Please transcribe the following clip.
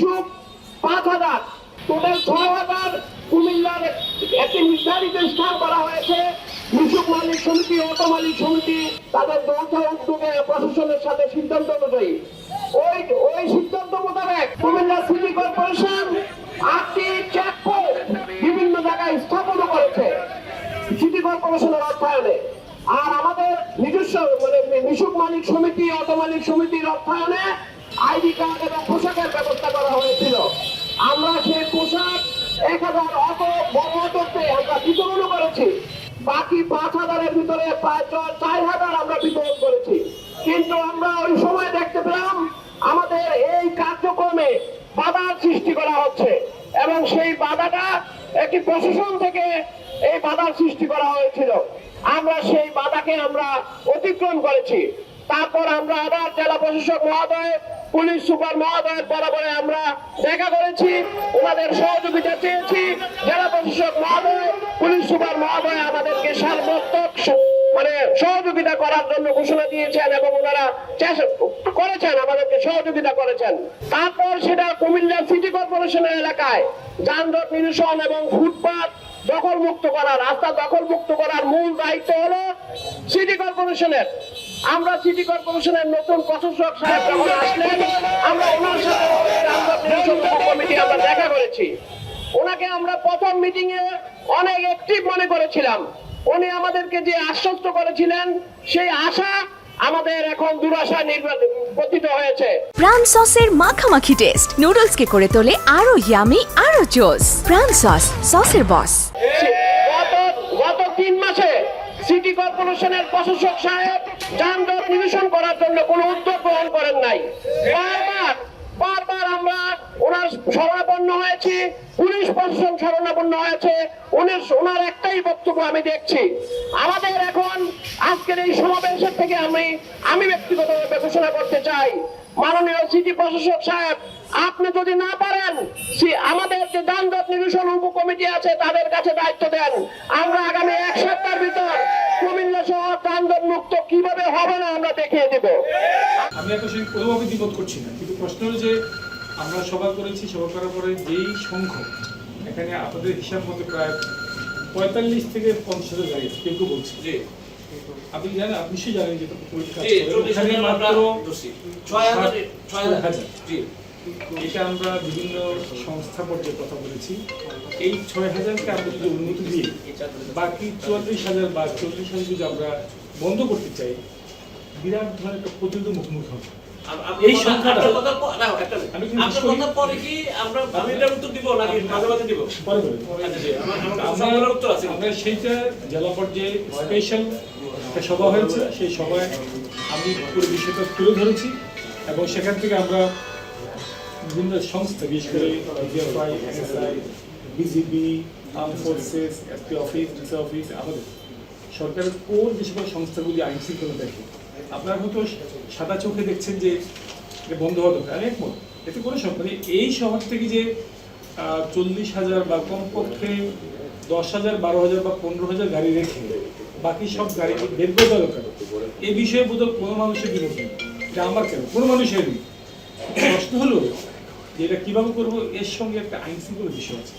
শিশু পাঁচ হাজার। টোটাল ছয় হাজার কুমিল্লার একটি নির্ধারিত স্থান করা হয়েছে। কৃষক মালিক সমিতি, অটো মালিক সমিতি, তাদের যৌথ উদ্যোগে প্রশাসনের সাথে সিদ্ধান্ত অনুযায়ী। ওই ওই সিদ্ধান্ত মোতাবেক কুমিল্লা সিটি কর্পোরেশন আটটি চেকপোস্ট বিভিন্ন জায়গায় স্থাপন করেছে। সিটি কর্পোরেশনের অর্থায়নে। আর আমাদের নিজস্ব মানে নিশুক মালিক সমিতি অটো মালিক সমিতির অর্থায়নে আইডি কার্ড এবং পোশাকের ব্যবস্থা করা হয়েছিল। আমরা সেই পোশাক এক হাজার অটো বড় আমরা বিতরণ করেছি। বাকি পাঁচ হাজারের ভিতরে প্রায় চার হাজার আমরা বিতরণ করেছি। কিন্তু আমরা ওই সময় দেখতে পেলাম আমাদের এই কার্যক্রমে বাধার সৃষ্টি করা হচ্ছে এবং সেই বাধাটা একটি প্রশাসন থেকে এই বাধার সৃষ্টি করা হয়েছিল। আমরা সেই বাধাকে আমরা অতিক্রম করেছি। তারপর আমরা আবার জেলা প্রশাসক মহোদয়, পুলিশ সুপার মহোদয়ের বরাবরে আমরা দেখা করেছি, ওনাদের সহযোগিতা চেয়েছি। জেলা প্রশাসক মহোদয়, পুলিশ সুপার মহোদয় আমাদেরকে সার্বত্মক মানে সহযোগিতা করার জন্য ঘোষণা দিয়েছেন এবং ওনারা করেছেন, আমাদেরকে সহযোগিতা করেছেন। তারপর সেটা কুমিল্লা সিটি কর্পোরেশনের এলাকায় যানজট নিরসন এবং দখল মুক্ত করা রাস্তা দখল মুক্ত করার মূল দায়িত্ব হলো সিটি কর্পোরেশনের। আমরা সিটি কর্পোরেশনের নতুন প্রশাসক সাহেব যখন আসলেন আমরা ওনার সাথে কমিটি আমরা দেখা করেছি। ওনাকে আমরা প্রথম মিটিং এ অনেক অ্যাক্টিভ মনে করেছিলাম। উনি আমাদেরকে যে আশ্বস্ত করেছিলেন সেই আশা আমাদের এখন দুরাশা পতিত হয়েছে। প্রাণ সসের মাখামাখি টেস্ট নুডলসকে করে তোলে আরও ইয়ামি আরও জোস প্রাণ সস সসের বস গত গত তিন মাসে সিটি কর্পোরেশনের প্রশাসক সাহেব যানজট নিরসন করার জন্য কোনো উদ্যোগ গ্রহণ করেন নাই বারবার বারবার আমরা ওনার শরণাপন্ন হয়েছি পুলিশ প্রশাসন হয়েছে, উনি ওনার একটাই বক্তব্য আমি দেখছি। আমাদের এখন আজকের এই সমাবেশের থেকে আমি আমি ব্যক্তিগতভাবে ঘোষণা করতে চাই। মাননীয় সিটি প্রশাসক সাহেব, আপনি যদি না পারেন আমাদের যে যানজট নিরসন উপ কমিটি আছে, তাদের কাছে দায়িত্ব দেন। আমরা আগামী এক সপ্তাহের ভিতর কুমিল্লা শহর যানজট মুক্ত কীভাবে হবে না আমরা দেখিয়ে দেব। আমি একটা সঙ্গে কোনোভাবে দ্বিমত করছি না। কিন্তু প্রশ্ন হলো যে আমরা সভা করেছি, সভা করার পরে যেই সংখ্যক এখানে আপনাদের হিসাব মতো প্রায় পঁয়তাল্লিশ থেকে পঞ্চাশ হাজার গাড়ি কেউ কেউ বলছে। জি। আপনি জানেন আপনি নিশ্চয়ই জানেন যে মাত্র ছয় হাজার এটা আমরা বিভিন্ন সংস্থা পর্যায়ে কথা বলেছি। এই ছয় হাজারকে আমরা যদি উন্নতি দিই বাকি চুয়াল্লিশ হাজার বা চল্লিশ হাজার যদি আমরা বন্ধ করতে চাই বিরাট ধরনের একটা প্রতিরোধ মুখোমুখি হবে। এই সংখ্যাটা- পর- কি আমরা উত্তর দিব নাকি? মাঝে মাঝে দিব। আচ্ছা উত্তর আছে। আমরা সেইটা জেলা পর্যায়ে স্পেশাল সভা হয়েছে। সেই সভায় আমি পুরো বিষয়টা তুলে ধরেছি এবং সেখান থেকে আমরা বিভিন্ন সংস্থা বিশেষ করে BFI NSI BGB arm forces SP office DC office আমাদের সরকারের কোন যে সকল সংস্থাগুলি আইন শৃঙ্খলা দেখে আপনারা হয়তো সাদা চোখে দেখছেন যে বন্ধ হওয়া দরকার। একমত। এতে কোনো নেই। এই শহর থেকে যে চল্লিশ হাজার বা কমপক্ষে দশ হাজার, বারো হাজার বা পনেরো হাজার গাড়ি রেখে বাকি সব গাড়ি বের করে দেওয়া দরকার? এই বিষয়ে বোধহয় কোনো মানুষের বিরোধ নেই। এটা আমার কেন? কোনো মানুষের নেই প্রশ্ন হলো যে এটা কীভাবে করব? এর সঙ্গে একটা আইন শৃঙ্খলার বিষয় আছে।